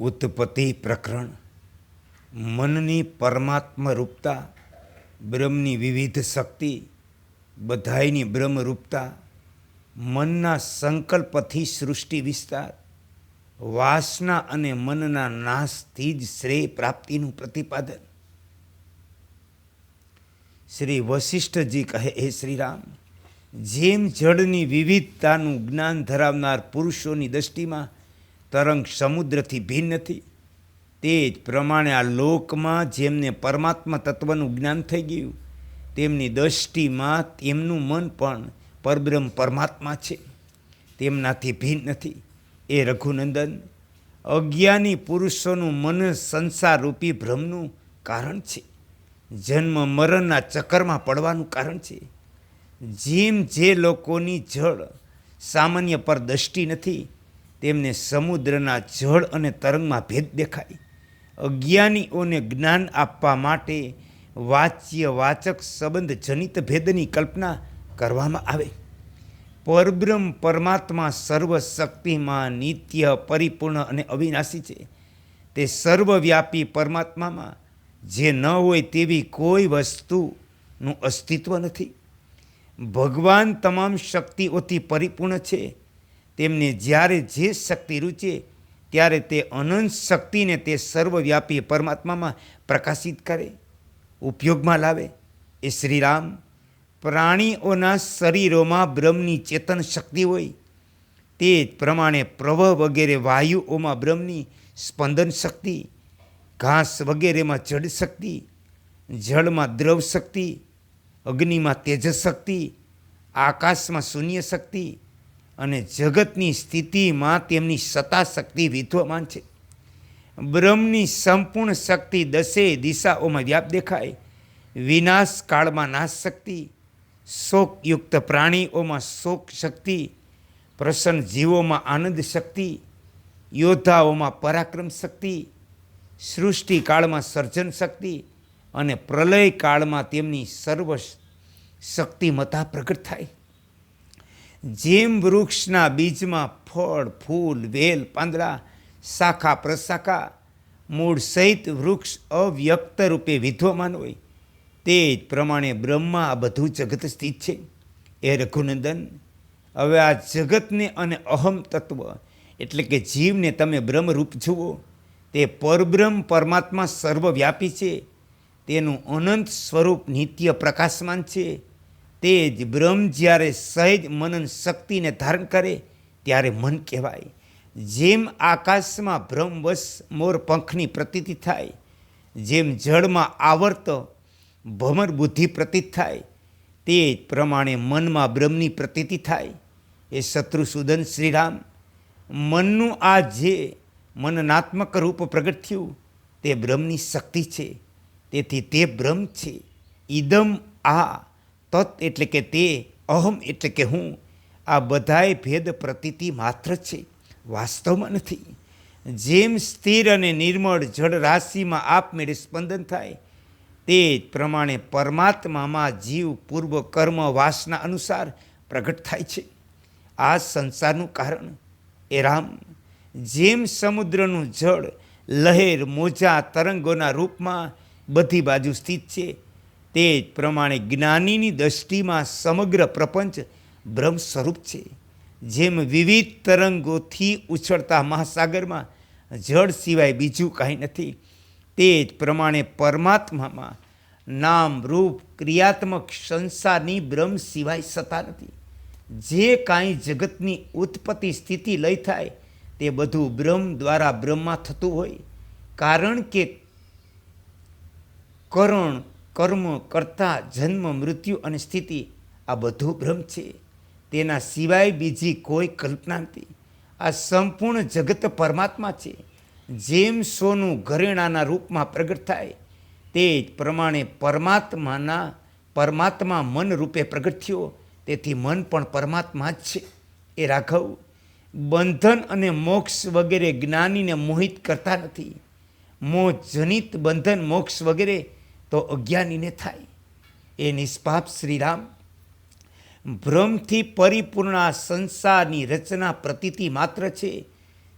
ઉત્પત્તિ પ્રકરણ. મનની પરમાત્મરૂપતા, બ્રહ્મની વિવિધ શક્તિ, બધાયની બ્રહ્મરૂપતા, મનના સંકલ્પથી સૃષ્ટિ વિસ્તાર, વાસના અને મનના નાશથી જ શ્રેય પ્રાપ્તિનું પ્રતિપાદન. શ્રી વશિષ્ઠજી કહે, હે શ્રીરામ, જેમ જળની વિવિધતાનું જ્ઞાન ધરાવનાર પુરુષોની દૃષ્ટિમાં તરંગ સમુદ્રથી ભિન્ન નથી તે જ પ્રમાણે આ લોકમાં જેમને પરમાત્મા તત્વનું જ્ઞાન થઈ ગયું, તેમની દૃષ્ટિમાં તેમનું મન પણ પરબ્રહ્મ પરમાત્મા છે. તેમનાથી ભિન્ન નથી. એ રઘુનંદન અજ્ઞાની પુરુષોનું મન સંસારરૂપી ભ્રમનું કારણ છે. જન્મ મરણના ચક્કરમાં પડવાનું કારણ છે. જેમ જે લોકોની જળ સામાન્ય પર દ્રષ્ટિ નથી તેમને સમુદ્રના જળ અને તરંગમાં ભેદ દેખાય. અજ્ઞાનીઓને જ્ઞાન આપવા માટે વાચ્ય વાચક સંબંધ જનિત ભેદની કલ્પના કરવામાં આવે. પરબ્રહ્મ પરમાત્મા સર્વશક્તિમાં નિત્ય પરિપૂર્ણ અને અવિનાશી છે. તે સર્વવ્યાપી પરમાત્મામાં જે ન હોય તેવી કોઈ વસ્તુનું અસ્તિત્વ નથી. ભગવાન તમામ શક્તિઓથી પરિપૂર્ણ છે. તેમને જ્યારે જે શક્તિ રૂચે ત્યારે તે અનંત શક્તિને તે સર્વવ્યાપી પરમાત્મામાં પ્રકાશિત કરે, ઉપયોગમાં લાવે. એ શ્રીરામ પ્રાણીઓના શરીરોમાં બ્રહ્મની ચેતન શક્તિ હોય, તે જ પ્રમાણે પ્રવહ વગેરે વાયુઓમાં બ્રહ્મની સ્પંદન શક્તિ, ઘાસ વગેરેમાં જળ શક્તિ, જળમાં દ્રવ શક્તિ, અગ્નિમાં તેજ શક્તિ, આકાશમાં શૂન્ય શક્તિ અને જગતની સ્થિતિમાં તેમની સત્તા શક્તિ વિદ્વમાન છે. બ્રહ્મની સંપૂર્ણ શક્તિ દસે દિશાઓમાં વ્યાપ દેખાય. વિનાશ કાળમાં નાશ શક્તિ શોકયુક્ત પ્રાણીઓમાં શોક શક્તિ પ્રસન્ન જીવોમાં આનંદ શક્તિ યોદ્ધાઓમાં પરાક્રમ શક્તિ સૃષ્ટિ કાળમાં સર્જન શક્તિ અને પ્રલય કાળમાં તેમની સર્વ શક્તિમતા પ્રગટ થાય. જેમ વૃક્ષના બીજમાં ફળ, ફૂલ, વેલ, પાંદડા, શાખા, પ્રશાખા, મૂળ સહિત વૃક્ષ અવ્યક્ત રૂપે વિદ્યમાન હોય, તે જ પ્રમાણે બ્રહ્મા આ બધું જગત સ્થિત છે. એ રઘુનંદન, હવે આ જગતને અને અહમ તત્વ, એટલે કે જીવને તમે બ્રહ્મરૂપ જુઓ, તે પરબ્રહ્મ પરમાત્મા સર્વવ્યાપી છે. તેનું અનંત સ્વરૂપ નિત્ય પ્રકાશમાન છે. તે જ બ્રહ્મ જ્યારે સહેજ મનન શક્તિને ધારણ કરે, ત્યારે મન કહેવાય. જેમ આકાશમાં બ્રહ્મવશ મોર પંખની પ્રતીતિ થાય, જેમ જળમાં આવર્ત ભમર બુદ્ધિ પ્રતીત થાય, તે જ પ્રમાણે મનમાં બ્રહ્મની પ્રતીતિ થાય. એ શત્રુસૂદન શ્રીરામ, મનનું આ જે મનનાત્મક રૂપ પ્રગટ થયું, તે બ્રહ્મની શક્તિ છે. તેથી તે બ્રહ્મ છે. ઈદમ આ તત એટલે કે તે, અહમ એટલે કે હું, આ બધાય ભેદ પ્રતીતિ માત્ર છે, વાસ્તવમાં નથી. જેમ સ્થિર અને નિર્મળ જળ રાશિમાં આપમેળે સ્પંદન થાય, તે જ પ્રમાણે પરમાત્મામાં જીવ, પૂર્વ કર્મ, વાસના અનુસાર પ્રગટ થાય છે. આ સંસારનું કારણ એ રામ. જેમ સમુદ્રનું જળ, લહેર, મોજા, તરંગોના રૂપમાં બધી બાજુ સ્થિત છે તે જ પ્રમાણે જ્ઞાનીની દૃષ્ટિમાં સમગ્ર પ્રપંચ બ્રહ્મ સ્વરૂપ છે. જેમ વિવિધ તરંગોથી ઉછળતા મહાસાગરમાં જળ સિવાય બીજું કાંઈ નથી. તે જ પ્રમાણે પરમાત્મામાં નામ, રૂપ, ક્રિયાત્મક સંસારની બ્રહ્મ સિવાય સતા નથી. જે કાંઈ જગતની ઉત્પત્તિ સ્થિતિ લઈ થાય, તે બધું બ્રહ્મ દ્વારા બ્રહ્મમાં થતું હોય. કારણ કે કરણ કર્મ, કરતા, જન્મ, મૃત્યુ અને સ્થિતિ આ બધું ભ્રમ છે. તેના સિવાય બીજી કોઈ કલ્પના નથી. આ સંપૂર્ણ જગત પરમાત્મા છે. જેમ સોનું ઘરેણાના રૂપમાં પ્રગટ થાય, તે જ પ્રમાણે પરમાત્માના, પરમાત્મા મન રૂપે પ્રગટ થયો. તેથી મન પણ પરમાત્મા જ છે. એ રાઘવ, બંધન અને મોક્ષ વગેરે જ્ઞાનીને મોહિત કરતા નથી. મોહ જનિત બંધન, મોક્ષ વગેરે તો અજ્ઞાનીને થાય. એ નિષ્પાપ શ્રીરામ ભ્રમથી પરિપૂર્ણ સંસારની રચના પ્રતીતિ માત્ર છે,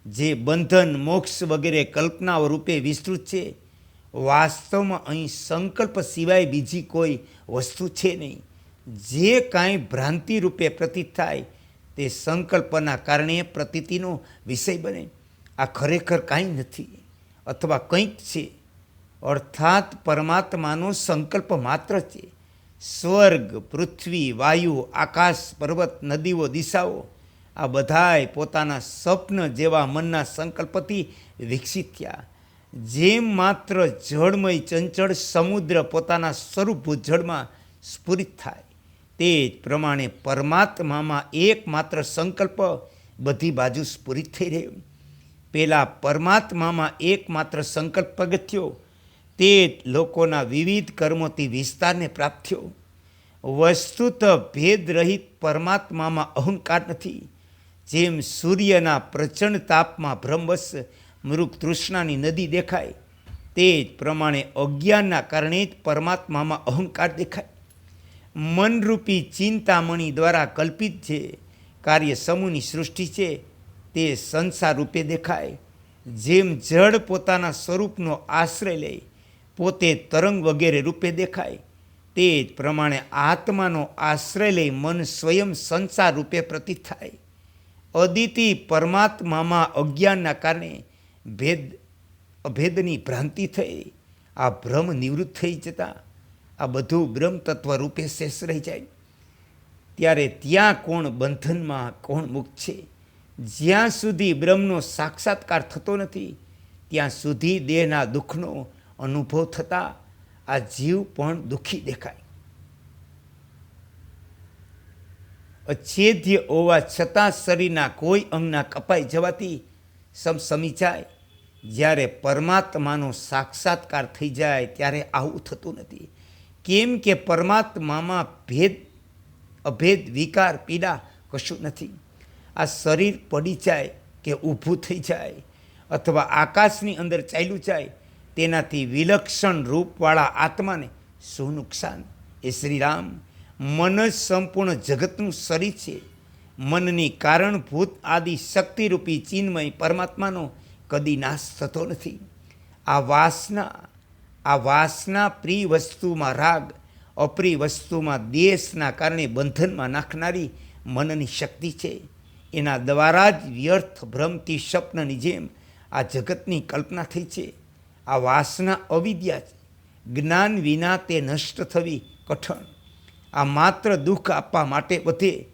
જે બંધન, મોક્ષ વગેરે કલ્પનાઓ રૂપે વિસ્તૃત છે. વાસ્તવમાં અહીં સંકલ્પ સિવાય બીજી કોઈ વસ્તુ છે નહીં. જે કાંઈ ભ્રાંતિ રૂપે પ્રતીત થાય, તે સંકલ્પના કારણે પ્રતીતિનો વિષય બને. આ ખરેખર કાંઈ નથી, અથવા કંઈક છે. અર્થાત પરમાત્માનો સંકલ્પ માત્ર છે. સ્વર્ગ, પૃથ્વી, વાયુ, આકાશ, પર્વત, નદીઓ, દિશાઓ, આ બધાય પોતાના સ્વપ્ન જેવા મનના સંકલ્પથી વિકસિત થયા. જેમ માત્ર જળમય ચંચળ સમુદ્ર પોતાના સ્વરૂપભૂત જળમાં સ્ફુરિત થાય, તે જ પ્રમાણે પરમાત્મામાં એકમાત્ર સંકલ્પ બધી બાજુ સ્ફુરિત થઈ રહ્યો. પહેલાં પરમાત્મામાં એકમાત્ર સંકલ્પ પગથિયો તે લોકોના વિવિધ કર્મોથી વિસ્તારને પ્રાપ્ત થયો. વસ્તુત ભેદ રહિત પરમાત્મામાં અહંકાર નથી. જેમ સૂર્યના પ્રચંડ તાપમાં ભ્રમવશ મૃગ તૃષ્ણાની નદી દેખાય, તે જ પ્રમાણે અજ્ઞાનના કારણે જ પરમાત્મામાં અહંકાર દેખાય. મનરૂપી ચિંતામણી દ્વારા કલ્પિત છે, કાર્ય સમૂહની સૃષ્ટિ છે, તે સંસાર રૂપે દેખાય. જેમ જળ પોતાના સ્વરૂપનો આશ્રય લે પોતે તરંગ વગેરે રૂપે દેખાય. તે જ પ્રમાણે આત્માનો આશ્રય લઈ મન સ્વયં સંસાર રૂપે પ્રતીત થાય. અદિતિ પરમાત્મામાં અજ્ઞાનના કારણે ભેદ, અભેદની ભ્રાંતિ થઈ. આ ભ્રમ નિવૃત્ત થઈ જતા આ બધું બ્રહ્મ તત્વ રૂપે શેષ રહી જાય. ત્યારે ત્યાં કોણ બંધનમાં, કોણ મુક્ત છે? જ્યાં સુધી બ્રહ્મનો સાક્ષાત્કાર થતો નથી, ત્યાં સુધી દેહના દુઃખનો અનુભવ થતાં આ જીવ પણ દુઃખી દેખાય. અછેદ્ય હોવા છતાં શરીરના કોઈ અંગના કપાઈ જવાથી સમ સમી જાય. જ્યારે પરમાત્માનો સાક્ષાત્કાર થઈ જાય ત્યારે આવું થતું નથી. કેમ કે પરમાત્મામાં ભેદ, અભેદ, વિકાર, પીડા કશું નથી. આ શરીર પડી જાય કે ઊભું થઈ જાય અથવા આકાશની અંદર ચાલ્યું જાય તેનાથી વિલક્ષણ રૂપવાળા આત્માને શું નુકસાન. એ શ્રીરામ, મન જ સંપૂર્ણ જગતનું શરીર છે. મનની કારણભૂત આદિ શક્તિરૂપી ચિન્મય પરમાત્માનો કદી નાશ થતો નથી. આ વાસના આ વાસના પ્રિય વસ્તુમાં રાગ, અપ્રિય વસ્તુમાં દેશના કારણે બંધનમાં નાખનારી મનની શક્તિ છે. એના દ્વારા જ વ્યર્થ ભ્રમથી સ્વપ્નની જેમ આ જગતની કલ્પના થઈ છે. આ વાસના અવિદ્યા છે. જ્ઞાન વિના તે નષ્ટ થવી કઠણ. આ માત્ર દુઃખ આપવા માટે વધે.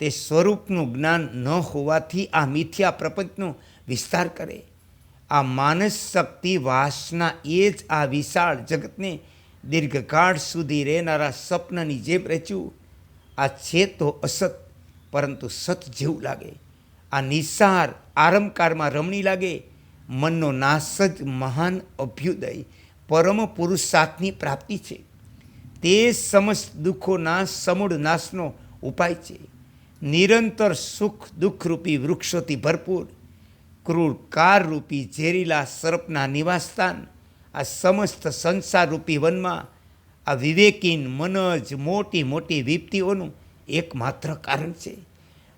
તે સ્વરૂપનું જ્ઞાન ન હોવાથી આ મિથ્યા પ્રપંચનો વિસ્તાર કરે. આ માનસ શક્તિ વાસના એ જ આ વિશાળ જગતને દીર્ઘકાળ સુધી રહેનારા સ્વપ્નની જેમ રચ્યું. આ છે તો અસત, પરંતુ સત જેવું લાગે. આ નિસાર આરંકારમાં રમણી લાગે. મનનો નાશ જ મહાન અભ્યુદય, પરમ પુરુષાર્થની પ્રાપ્તિ છે. તે સમસ્ત દુઃખોના સમૂળ નાશનો ઉપાય છે. નિરંતર સુખ દુઃખરૂપી વૃક્ષોથી ભરપૂર, ક્રૂર કારરૂપી ઝેરીલા સર્પના નિવાસસ્થાન, આ સમસ્ત સંસારરૂપી વનમાં આ વિવેકીન મન જ મોટી મોટી વિપત્તિઓનું એકમાત્ર કારણ છે.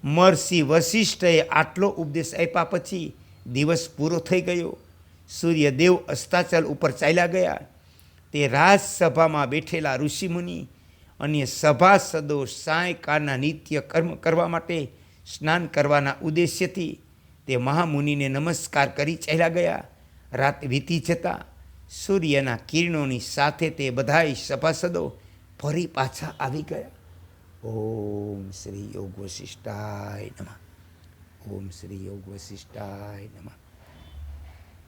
મહર્ષિ વશિષ્ઠએ આટલો ઉપદેશ આપ્યા પછી દિવસ પૂરો થઈ ગયો. સૂર્યદેવ અસ્તાચલ ઉપર ચાલ્યા ગયા. તે રાજસભામાં બેઠેલા ઋષિમુનિ અન્ય સભાસદો સાયકાળના નિત્ય કર્મ કરવા માટે સ્નાન કરવાના ઉદ્દેશ્યથી તે મહામુનિને નમસ્કાર કરી ચાલ્યા ગયા. રાત વીતી જતાં સૂર્યના કિરણોની સાથે તે બધાય સભાસદો ફરી પાછા આવી ગયા. ઓમ શ્રી યોગ વશિષ્ઠાય નમઃ. ઓમ શ્રી યોગ વશિષ્ઠાય નમઃ